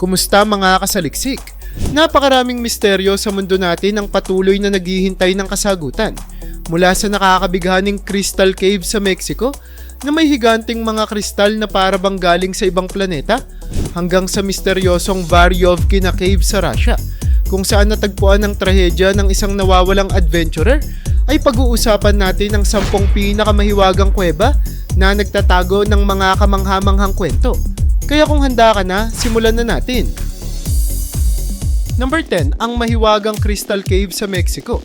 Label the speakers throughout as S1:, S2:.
S1: Kumusta mga kasaliksik? Napakaraming misteryo sa mundo natin ang patuloy na naghihintay ng kasagutan. Mula sa nakakabighaning Crystal Cave sa Mexico na may higanting mga kristal na para bang galing sa ibang planeta hanggang sa misteryosong Varyovkina Cave sa Russia kung saan natagpuan ang trahedya ng isang nawawalang adventurer ay pag-uusapan natin ang sampung pinakamahiwagang kuweba na nagtatago ng mga kamanghamanghang kwento. Kaya kung handa ka na, simulan na natin. Number 10, ang mahiwagang Crystal Cave sa Mexico.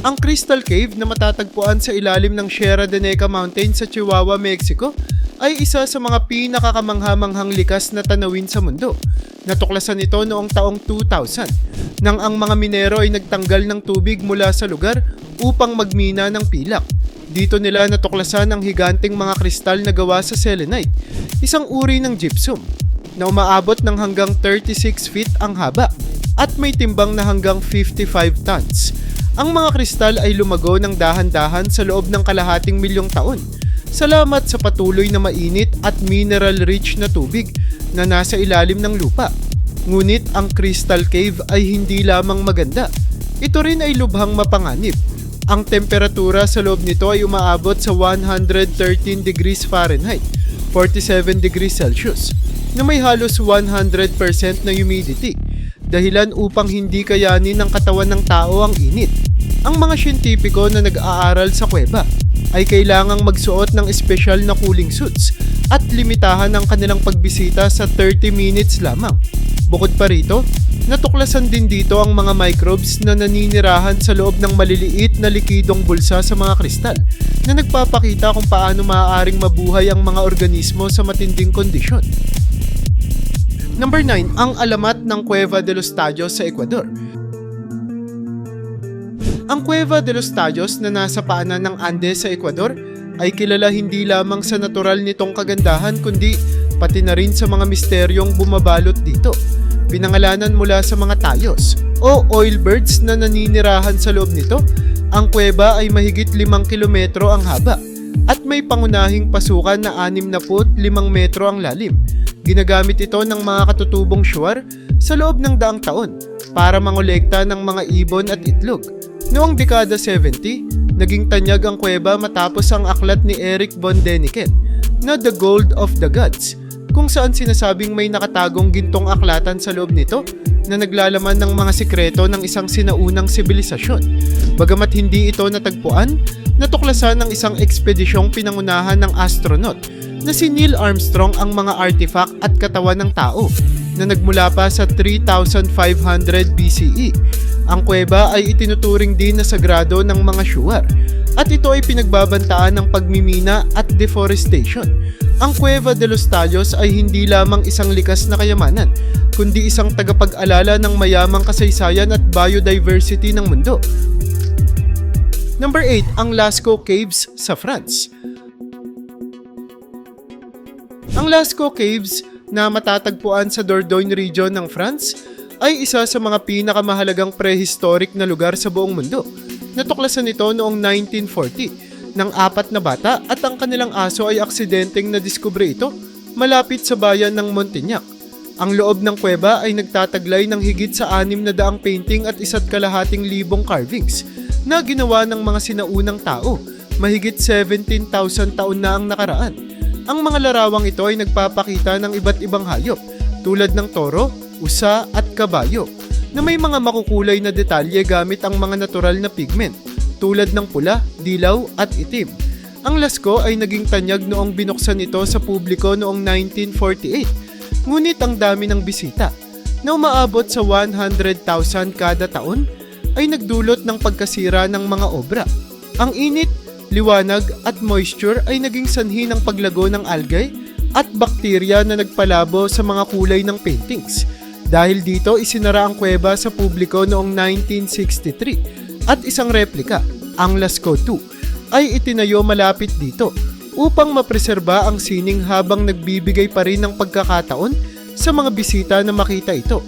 S1: Ang Crystal Cave na matatagpuan sa ilalim ng Sierra de Neca Mountain sa Chihuahua, Mexico ay isa sa mga pinakakamanghamanghang likas na tanawin sa mundo. Natuklasan ito noong taong 2000 nang ang mga minero ay nagtanggal ng tubig mula sa lugar upang magmina ng pilak. Dito nila natuklasan ang higanting mga kristal na gawa sa selenite, isang uri ng gypsum na umaabot ng hanggang 36 feet ang haba at may timbang na hanggang 55 tons. Ang mga kristal ay lumago ng dahan-dahan sa loob ng kalahating milyong taon. Salamat sa patuloy na mainit at mineral-rich na tubig na nasa ilalim ng lupa. Ngunit ang Crystal Cave ay hindi lamang maganda. Ito rin ay lubhang mapanganib. Ang temperatura sa loob nito ay umaabot sa 113 degrees Fahrenheit, 47 degrees Celsius, na may halos 100% na humidity dahilan upang hindi kayanin ng katawan ng tao ang init. Ang mga siyentipiko na nag-aaral sa kuweba ay kailangang magsuot ng espesyal na cooling suits at limitahan ang kanilang pagbisita sa 30 minutes lamang. Bukod pa rito, natuklasan din dito ang mga microbes na naninirahan sa loob ng maliliit na likidong bulsa sa mga kristal na nagpapakita kung paano maaaring mabuhay ang mga organismo sa matinding kondisyon. Number 9, ang alamat ng Cueva de los Tallos sa Ecuador. Ang Cueva de los Tallos na nasa paanan ng Andes sa Ecuador ay kilala hindi lamang sa natural nitong kagandahan kundi pati na rin sa mga misteryong bumabalot dito. Pinangalanan mula sa mga tayos o oil birds na naninirahan sa loob nito, ang kuweba ay mahigit 5 kilometro ang haba at may pangunahing pasukan na 65 metro ang lalim. Ginagamit ito ng mga katutubong shuar sa loob ng daang taon para mangolekta ng mga ibon at itlog. Noong dekada 70, naging tanyag ang kuweba matapos ang aklat ni Eric von Däniken na The Gold of the Gods kung saan sinasabing may nakatagong gintong aklatan sa loob nito na naglalaman ng mga sikreto ng isang sinaunang sibilisasyon. Bagamat hindi ito natagpuan, natuklasan ng isang ekspedisyong pinangunahan ng astronaut na si Neil Armstrong ang mga artifact at katawan ng tao na nagmula pa sa 3500 BCE. Ang kuweba ay itinuturing din na sagrado ng mga shuar at ito ay pinagbabantaan ng pagmimina at deforestation. Ang Cueva de los Tallos ay hindi lamang isang likas na kayamanan, kundi isang tagapag-alala ng mayamang kasaysayan at biodiversity ng mundo. Number 8, ang Lascaux Caves sa France. Ang Lascaux Caves na matatagpuan sa Dordogne region ng France ay isa sa mga pinakamahalagang prehistoric na lugar sa buong mundo. Natuklasan ito noong 1940 ng apat na bata at ang kanilang aso ay aksidenteng nadiskubre ito malapit sa bayan ng Montignac. Ang loob ng kuweba ay nagtataglay ng higit sa anim na daang painting at isa't kalahating libong carvings na ginawa ng mga sinaunang tao. Mahigit 17,000 taon na ang nakaraan. Ang mga larawang ito ay nagpapakita ng iba't ibang hayop tulad ng toro, usa at kabayo na may mga makukulay na detalye gamit ang mga natural na pigment tulad ng pula, dilaw at itim. Ang Lascaux ay naging tanyag noong binuksan ito sa publiko noong 1948 ngunit ang dami ng bisita na umaabot sa 100,000 kada taon ay nagdulot ng pagkasira ng mga obra. Ang init, liwanag at moisture ay naging sanhi ng paglago ng algae at bakterya na nagpalabo sa mga kulay ng paintings. Dahil dito isinara ang kuweba sa publiko noong 1963 at isang replika, ang Lascaux 2, ay itinayo malapit dito upang mapreserba ang sining habang nagbibigay pa rin ng pagkakataon sa mga bisita na makita ito.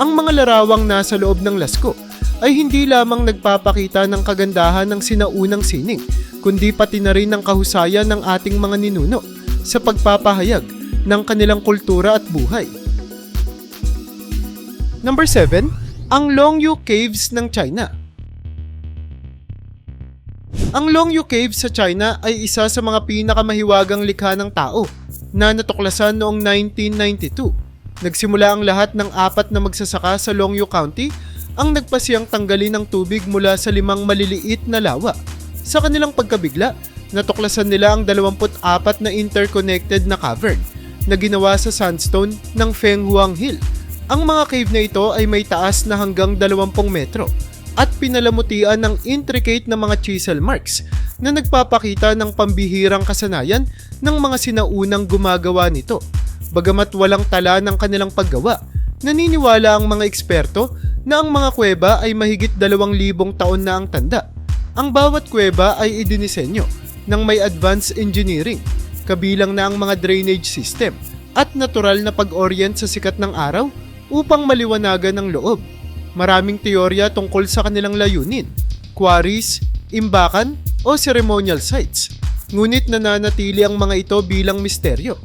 S1: Ang mga larawang nasa loob ng Lascaux ay hindi lamang nagpapakita ng kagandahan ng sinaunang sining, kundi pati na rin ng kahusayan ng ating mga ninuno sa pagpapahayag ng kanilang kultura at buhay. Number 7, ang Longyu Caves ng China. Ang Longyu Caves sa China ay isa sa mga pinakamahiwagang likha ng tao na natuklasan noong 1992. Nagsimula ang lahat ng apat na magsasaka sa Longyu County ang nagpasiyang tanggalin ng tubig mula sa limang maliliit na lawa. Sa kanilang pagkabigla, natuklasan nila ang 24 na interconnected na cavern na ginawa sa sandstone ng Feng Huang Hill. Ang mga cave na ito ay may taas na hanggang 20 metro at pinalamutian ng intricate na mga chisel marks na nagpapakita ng pambihirang kasanayan ng mga sinaunang gumagawa nito. Bagamat walang tala ng kanilang paggawa, naniniwala ang mga eksperto na ang mga kuweba ay mahigit 2,000 taon na ang tanda. Ang bawat kuweba ay idinisenyo ng may advanced engineering, kabilang na ang mga drainage system at natural na pag-orient sa sikat ng araw upang maliwanagan ang loob. Maraming teorya tungkol sa kanilang layunin, quarries, imbakan o ceremonial sites. Ngunit nananatili ang mga ito bilang misteryo.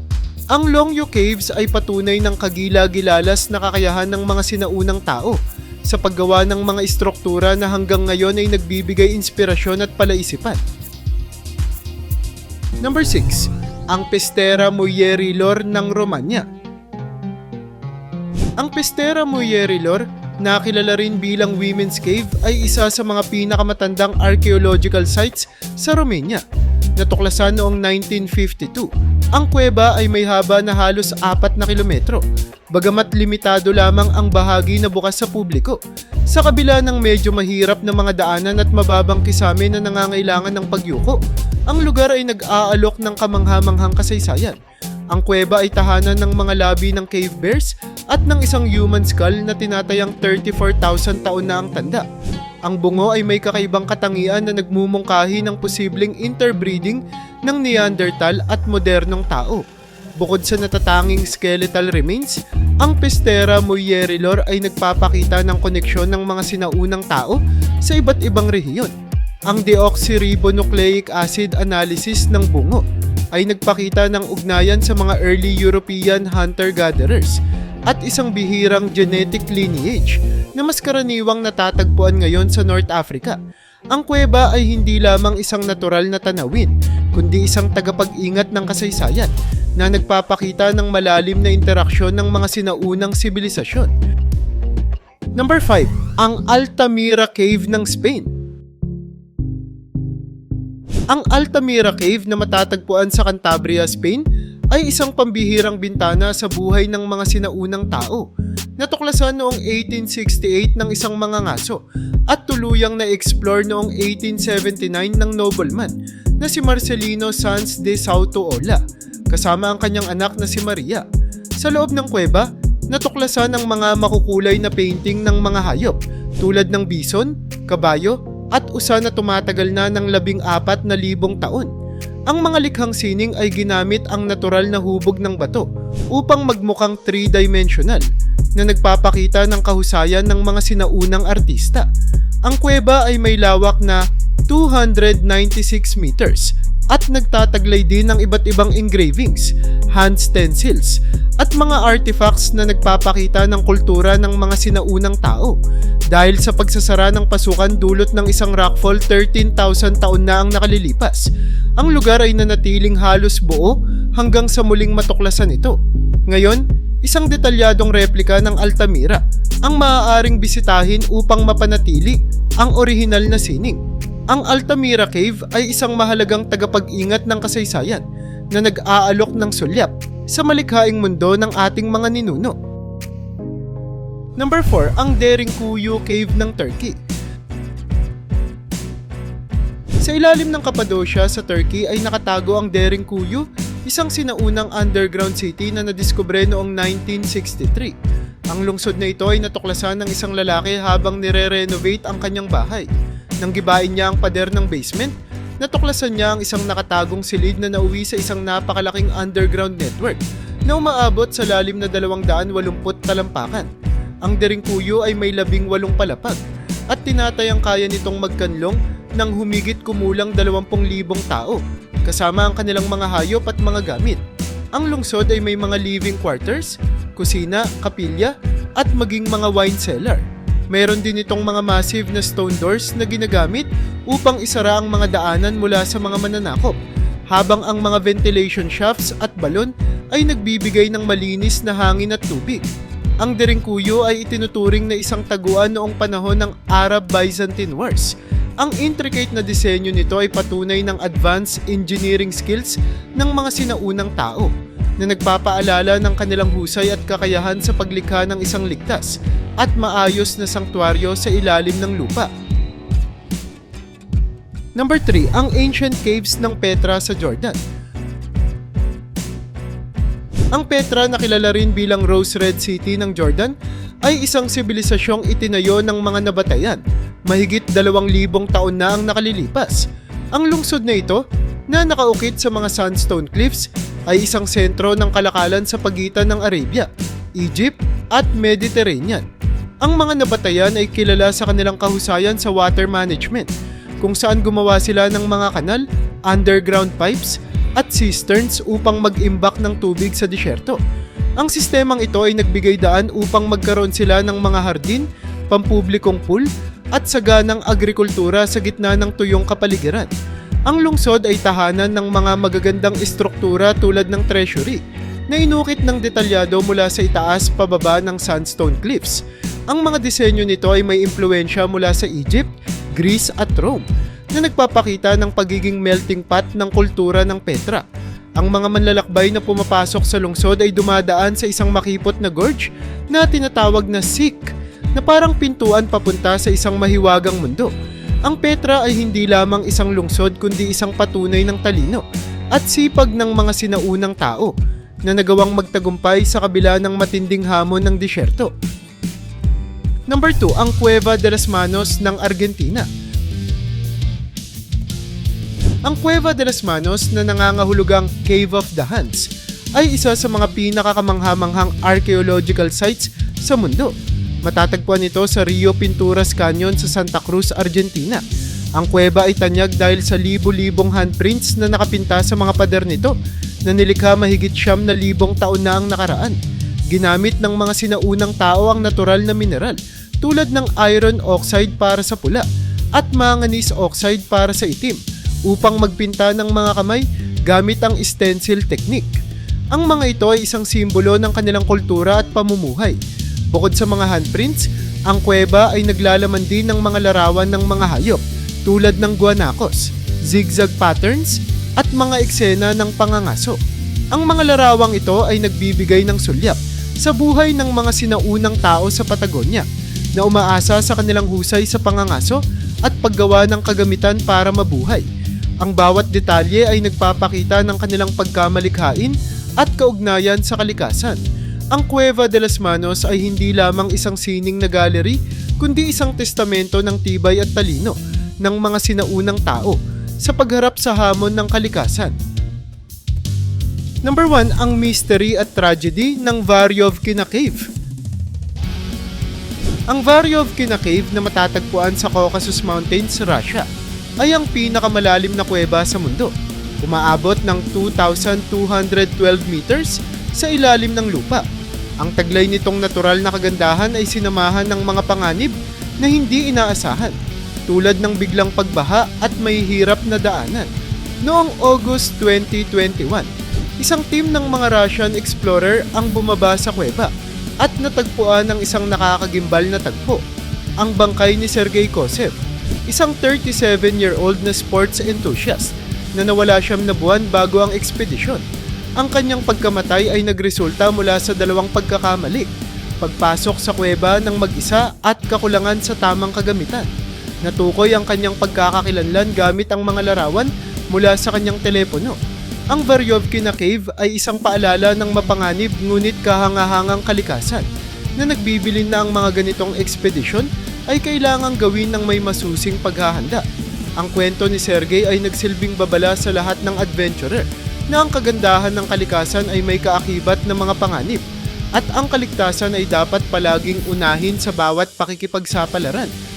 S1: Ang Longyu Caves ay patunay ng kagila-gilalas na kakayahan ng mga sinaunang tao sa paggawa ng mga istruktura na hanggang ngayon ay nagbibigay inspirasyon at palaisipan. Number 6. Ang Pestera Muyerilor ng Romanya Ang Pestera Muyerilor, na kilala rin bilang Women's Cave, ay isa sa mga pinakamatandang archaeological sites sa Romania. Natuklasan noong 1952. Ang kuweba ay may haba na halos 4 na kilometro, bagamat limitado lamang ang bahagi na bukas sa publiko. Sa kabila ng medyo mahirap na mga daanan at mababang kisame na nangangailangan ng pagyuko, ang lugar ay nag-aalok ng kamanghamanghang kasaysayan. Ang kuweba ay tahanan ng mga labi ng cave bears at ng isang human skull na tinatayang 34,000 taon na ang tanda. Ang bungo ay may kakaibang katangian na nagmumungkahi ng posibleng interbreeding ng Neanderthal at modernong tao. Bukod sa natatanging skeletal remains, ang Pestera Muyerilor ay nagpapakita ng koneksyon ng mga sinaunang tao sa iba't ibang rehiyon. Ang deoxyribonucleic acid analysis ng bungo ay nagpakita ng ugnayan sa mga early European hunter-gatherers at isang bihirang genetic lineage na mas karaniwang natatagpuan ngayon sa North Africa. Ang kuweba ay hindi lamang isang natural na tanawin, kundi isang tagapag-ingat ng kasaysayan na nagpapakita ng malalim na interaksyon ng mga sinaunang sibilisasyon. Number 5. Ang Altamira Cave ng Spain ang Altamira Cave na matatagpuan sa Cantabria, Spain ay isang pambihirang bintana sa buhay ng mga sinaunang tao. Natuklasan noong 1868 ng isang mga ngaso at tuluyang na-explore noong 1879 ng nobleman na si Marcelino Sanz de Sautuola kasama ang kanyang anak na si Maria. Sa loob ng kuweba, natuklasan ang mga makukulay na painting ng mga hayop tulad ng bison, kabayo, at usa na tumatagal na ng labing apat na libong taon. Ang mga likhang sining ay ginamit ang natural na hubog ng bato upang magmukhang three-dimensional na nagpapakita ng kahusayan ng mga sinaunang artista. Ang kuweba ay may lawak na 296 meters at nagtataglay din ng iba't ibang engravings, hand stencils, at mga artifacts na nagpapakita ng kultura ng mga sinaunang tao. Dahil sa pagsasara ng pasukan dulot ng isang rockfall 13,000 taon na ang nakalilipas, ang lugar ay nanatiling halos buo hanggang sa muling matuklasan ito. Ngayon, isang detalyadong replika ng Altamira ang maaaring bisitahin upang mapanatili ang orihinal na sining. Ang Altamira Cave ay isang mahalagang tagapag-ingat ng kasaysayan na nag-aalok ng sulyap sa malikhaing mundo ng ating mga ninuno. Number 4, ang Derinkuyu Cave ng Turkey. Sa ilalim ng Cappadocia sa Turkey ay nakatago ang Derinkuyu, isang sinaunang underground city na nadiskubre noong 1963. Ang lungsod na ito ay natuklasan ng isang lalaki habang nire-renovate ang kanyang bahay. Nang gibain niya ang pader ng basement, natuklasan niya ang isang nakatagong silid na nauwi sa isang napakalaking underground network na umaabot sa lalim na 280 talampakan. Ang Derinkuyu ay may labing walong palapag at tinatayang kaya nitong magkanlong ng humigit kumulang 20,000 tao kasama ang kanilang mga hayop at mga gamit. Ang lungsod ay may mga living quarters, kusina, kapilya, at maging mga wine cellar. Meron din itong mga massive na stone doors na ginagamit upang isara ang mga daanan mula sa mga mananakop, habang ang mga ventilation shafts at balon ay nagbibigay ng malinis na hangin at tubig. Ang Derengkuyo ay itinuturing na isang taguan noong panahon ng Arab-Byzantine Wars. Ang intricate na disenyo nito ay patunay ng advanced engineering skills ng mga sinaunang tao na nagpapaalala ng kanilang husay at kakayahan sa paglikha ng isang ligtas at maayos na sanktuaryo sa ilalim ng lupa. Number 3, ang ancient caves ng Petra sa Jordan. Ang Petra na kilala rin bilang Rose Red City ng Jordan ay isang sibilisasyong itinayo ng mga nabatayan. Mahigit dalawang libong taon na ang nakalilipas. Ang lungsod na ito, na nakaukit sa mga sandstone cliffs, ay isang sentro ng kalakalan sa pagitan ng Arabia, Egypt at Mediterranean. Ang mga nabatayan ay kilala sa kanilang kahusayan sa water management, kung saan gumawa sila ng mga kanal, underground pipes, at cisterns upang mag-imbak ng tubig sa disyerto. Ang sistemang ito ay nagbigay daan upang magkaroon sila ng mga hardin, pampublikong pool, at saganang agrikultura sa gitna ng tuyong kapaligiran. Ang lungsod ay tahanan ng mga magagandang istruktura tulad ng treasury na inukit ng detalyado mula sa itaas pababa ng sandstone cliffs. Ang mga disenyo nito ay may impluensya mula sa Egypt, Greece at Rome na nagpapakita ng pagiging melting pot ng kultura ng Petra. Ang mga manlalakbay na pumapasok sa lungsod ay dumadaan sa isang makipot na gorge na tinatawag na Sik na parang pintuan papunta sa isang mahiwagang mundo. Ang Petra ay hindi lamang isang lungsod kundi isang patunay ng talino at sipag ng mga sinaunang tao na nagawang magtagumpay sa kabila ng matinding hamon ng disyerto. Number 2, ang Cueva de las Manos ng Argentina. Ang Cueva de las Manos na nangangahulugang Cave of the Hands ay isa sa mga pinakakamanghamanghang archaeological sites sa mundo. Matatagpuan ito sa Rio Pinturas Canyon sa Santa Cruz, Argentina. Ang kuweba ay tanyag dahil sa libo-libong handprints na nakapinta sa mga pader nito na nilikha mahigit siyam na libong taon na ang nakaraan. Ginamit ng mga sinaunang tao ang natural na mineral tulad ng iron oxide para sa pula at manganese oxide para sa itim upang magpinta ng mga kamay gamit ang stencil technique. Ang mga ito ay isang simbolo ng kanilang kultura at pamumuhay. Bukod sa mga handprints, ang kuweba ay naglalaman din ng mga larawan ng mga hayop tulad ng guanacos, zigzag patterns, at mga eksena ng pangangaso. Ang mga larawang ito ay nagbibigay ng sulyap sa buhay ng mga sinaunang tao sa Patagonia na umaasa sa kanilang husay sa pangangaso at paggawa ng kagamitan para mabuhay. Ang bawat detalye ay nagpapakita ng kanilang pagkamalikhain at kaugnayan sa kalikasan. Ang Cueva de las Manos ay hindi lamang isang sining na gallery, kundi isang testamento ng tibay at talino ng mga sinaunang tao sa pagharap sa hamon ng kalikasan. Number 1, ang mystery at tragedy ng Varyovkina Cave. Ang Varyovkina Cave na matatagpuan sa Caucasus Mountains, Russia, ay ang pinakamalalim na kuweba sa mundo. Umaabot ng 2,212 meters sa ilalim ng lupa. Ang taglay nitong natural na kagandahan ay sinamahan ng mga panganib na hindi inaasahan, tulad ng biglang pagbaha at may hirap na daanan. Noong August 2021, isang team ng mga Russian explorer ang bumaba sa kuweba at natagpuan ng isang nakakagimbal na tagpo, ang bangkay ni Sergei Kosev, isang 37-year-old na sports enthusiast na nawala siyam na buwan bago ang ekspedisyon. Ang kanyang pagkamatay ay nagresulta mula sa dalawang pagkakamali, pagpasok sa kuweba ng mag-isa at kakulangan sa tamang kagamitan. Natukoy ang kanyang pagkakakilanlan gamit ang mga larawan mula sa kanyang telepono. Ang Varyovkina Cave ay isang paalala ng mapanganib ngunit kahangahangang kalikasan na nagbibilin na ang mga ganitong ekspedisyon ay kailangang gawin ng may masusing paghahanda. Ang kwento ni Sergey ay nagsilbing babala sa lahat ng adventurer na ang kagandahan ng kalikasan ay may kaakibat ng mga panganib at ang kaligtasan ay dapat palaging unahin sa bawat pakikipagsapalaran.